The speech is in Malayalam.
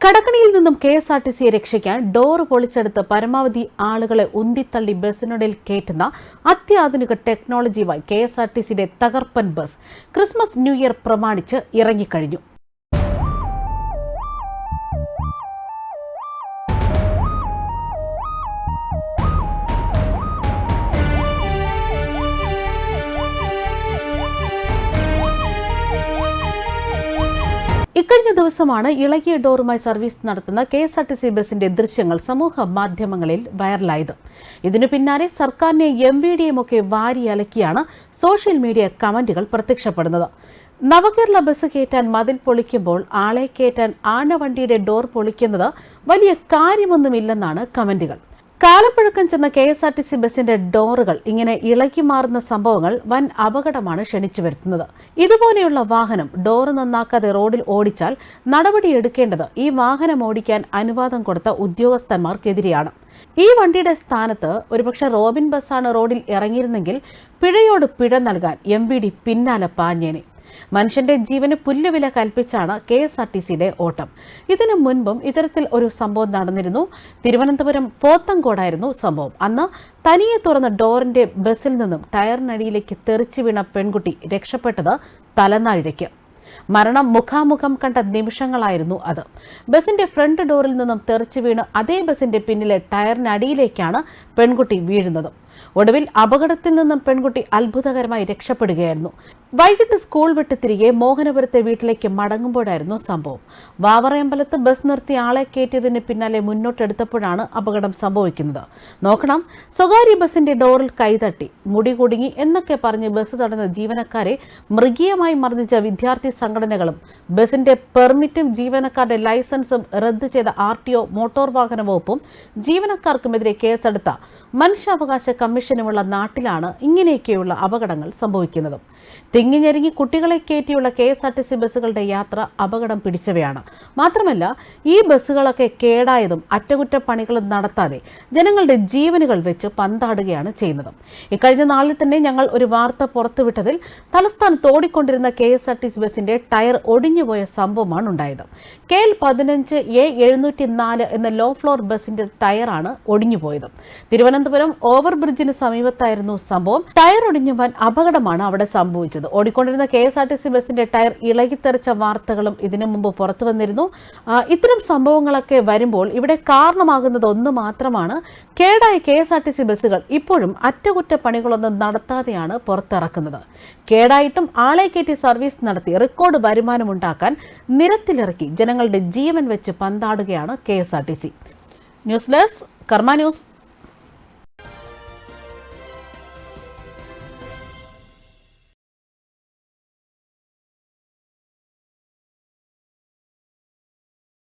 കടക്കണിയിൽ നിന്നും കെ എസ് ആർ ടി സിയെ രക്ഷിക്കാൻ ഡോർ പൊളിച്ചെടുത്ത് പരമാവധി ആളുകളെ ഉന്തിത്തള്ളി ബസ്സിനുള്ളിൽ കയറ്റുന്ന അത്യാധുനിക ടെക്നോളജിയുമായി കെ എസ് ആർ ടി സിയുടെ തകർപ്പൻ ബസ് ക്രിസ്മസ് ന്യൂ ഇയർ പ്രമാണിച്ച് ഇറങ്ങിക്കഴിഞ്ഞു. ഇക്കഴിഞ്ഞ ദിവസമാണ് ഇളകിയ ഡോറുമായി സർവീസ് നടത്തുന്ന K S R T C ബസിന്റെ ദൃശ്യങ്ങൾ സമൂഹ മാധ്യമങ്ങളിൽ വൈറലായത്. ഇതിനു പിന്നാലെ സർക്കാരിനെ എം വി ഡിയും ഒക്കെ വാരി അലക്കിയാണ് സോഷ്യൽ മീഡിയ കമന്റുകൾ പ്രത്യക്ഷപ്പെടുന്നത്. നവകേരള ബസ് കയറ്റാൻ മതിൽ പൊളിക്കുമ്പോൾ ആളെ കയറ്റാൻ ആനവണ്ടിയുടെ ഡോർ പൊളിക്കുന്നത് വലിയ കാര്യമൊന്നുമില്ലെന്നാണ് കമന്റുകൾ. കാലപ്പഴക്കം ചെന്ന K S R T C ബസിന്റെ ഡോറുകൾ ഇങ്ങനെ ഇളക്കി മാറുന്ന സംഭവങ്ങൾ വൻ അപകടമാണ് ക്ഷണിച്ചു വരുത്തുന്നത്. ഇതുപോലെയുള്ള വാഹനം ഡോറ് നന്നാക്കാതെ റോഡിൽ ഓടിച്ചാൽ നടപടിയെടുക്കേണ്ടത് ഈ വാഹനം ഓടിക്കാൻ അനുവാദം കൊടുത്ത ഉദ്യോഗസ്ഥന്മാർക്കെതിരെയാണ്. ഈ വണ്ടിയുടെ സ്ഥാനത്ത് ഒരുപക്ഷെ റോബിൻ ബസ്സാണ് റോഡിൽ ഇറങ്ങിയിരുന്നെങ്കിൽ പിഴയോട് പിഴ നൽകാൻ എം പിന്നാലെ പാഞ്ഞേനെ. മനുഷ്യന്റെ ജീവന് പുല്ലുവില കൽപ്പിച്ചാണ് കെ എസ് ആർ ടി സിയുടെ ഓട്ടം. ഇതിനു മുൻപും ഇത്തരത്തിൽ ഒരു സംഭവം നടന്നിരുന്നു. തിരുവനന്തപുരം പോത്തങ്കോടായിരുന്നു സംഭവം. അന്ന് തനിയെ തുറന്ന ഡോറിന്റെ ബസ്സിൽ നിന്നും ടയറിനടിയിലേക്ക് തെറിച്ചു വീണ പെൺകുട്ടി രക്ഷപ്പെട്ടത് തലനാഴിക്ക് മരണം മുഖാമുഖം കണ്ട നിമിഷങ്ങളായിരുന്നു അത്. ബസിന്റെ ഫ്രണ്ട് ഡോറിൽ നിന്നും തെറിച്ചു വീണ് അതേ ബസിന്റെ പിന്നിലെ ടയറിനടിയിലേക്കാണ് പെൺകുട്ടി വീഴുന്നത്. ഒടുവിൽ അപകടത്തിൽ നിന്നും പെൺകുട്ടി അത്ഭുതകരമായി രക്ഷപ്പെടുകയായിരുന്നു. വൈകിട്ട് സ്കൂൾ വിട്ട് തിരികെ മോഹനപുരത്തെ വീട്ടിലേക്ക് മടങ്ങുമ്പോഴായിരുന്നു സംഭവം. വാവറയമ്പലത്ത് ബസ് നിർത്തി ആളെ കയറ്റിയതിന് പിന്നാലെ മുന്നോട്ടെടുത്തപ്പോഴാണ് അപകടം സംഭവിക്കുന്നത്. നോക്കണം സ്വകാര്യ ബസിന്റെ ഡോറിൽ കൈതട്ടി മുടി കുടുങ്ങി എന്നൊക്കെ പറഞ്ഞ് ബസ് തടഞ്ഞ ജീവനക്കാരെ മൃഗീയമായി മർദ്ദിച്ച വിദ്യാർത്ഥി സംഘടനകളും ബസിന്റെ പെർമിറ്റും ജീവനക്കാരുടെ ലൈസൻസും റദ്ദു ചെയ്ത ആർ ടി ഒ മോട്ടോർ വാഹന വകുപ്പും ജീവനക്കാർക്കുമെതിരെ കേസെടുത്ത മനുഷ്യാവകാശ കമ്മീഷനുമുള്ള നാട്ടിലാണ് ഇങ്ങനെയൊക്കെയുള്ള അപകടങ്ങൾ സംഭവിക്കുന്നത്. തിങ്ങിഞ്ഞെരുങ്ങി കുട്ടികളെ കയറ്റിയുള്ള K S R T C ബസ്സുകളുടെ യാത്ര അപകടം പിടിച്ചവയാണ്. മാത്രമല്ല ഈ ബസ്സുകളൊക്കെ കേടായതും അറ്റകുറ്റപ്പണികളും നടത്താതെ ജനങ്ങളുടെ ജീവനുകൾ വെച്ച് പന്താടുകയാണ് ചെയ്യുന്നത്. ഇക്കഴിഞ്ഞ നാളിൽ തന്നെ ഞങ്ങൾ ഒരു വാർത്ത പുറത്തുവിട്ടതിൽ തലസ്ഥാനത്ത് ഓടിക്കൊണ്ടിരുന്ന K S R T C ബസിന്റെ ടയർ ഒടിഞ്ഞുപോയ സംഭവമാണ് ഉണ്ടായത്. കെ എൽ പതിനഞ്ച് എ എഴുന്നൂറ്റി നാല് എന്ന ലോ ഫ്ലോർ ബസിന്റെ ടയറാണ് ഒടിഞ്ഞുപോയത്. തിരുവനന്തപുരം ഓവർ ബ്രിഡ്ജിന് സമീപത്തായിരുന്നു സംഭവം. ടയർ ഒടിഞ്ഞു വൻ അപകടമാണ് അവിടെ സംഭവിച്ചത്. ഓടിക്കൊണ്ടിരുന്ന K S R T C ബസിന്റെ ടയർ ഇളകിത്തെറിച്ച വാർത്തകളും ഇതിനു മുമ്പ് പുറത്തു വന്നിരുന്നു. ഇത്തരം സംഭവങ്ങളൊക്കെ വരുമ്പോൾ ഇവിടെ കാരണമാകുന്നത് ഒന്ന് മാത്രമാണ്. കേടായ K S R T C ബസ്സുകൾ ഇപ്പോഴും അറ്റകുറ്റപ്പണികളൊന്നും നടത്താതെയാണ് പുറത്തിറക്കുന്നത്. കേടായിട്ടും ആളെ കയറ്റി സർവീസ് നടത്തി റെക്കോർഡ് വരുമാനമുണ്ടാക്കാൻ നിരത്തിലിറക്കി ജനങ്ങളുടെ ജീവൻ വെച്ച് പന്താടുകയാണ് K S R T C. News desk Karma news.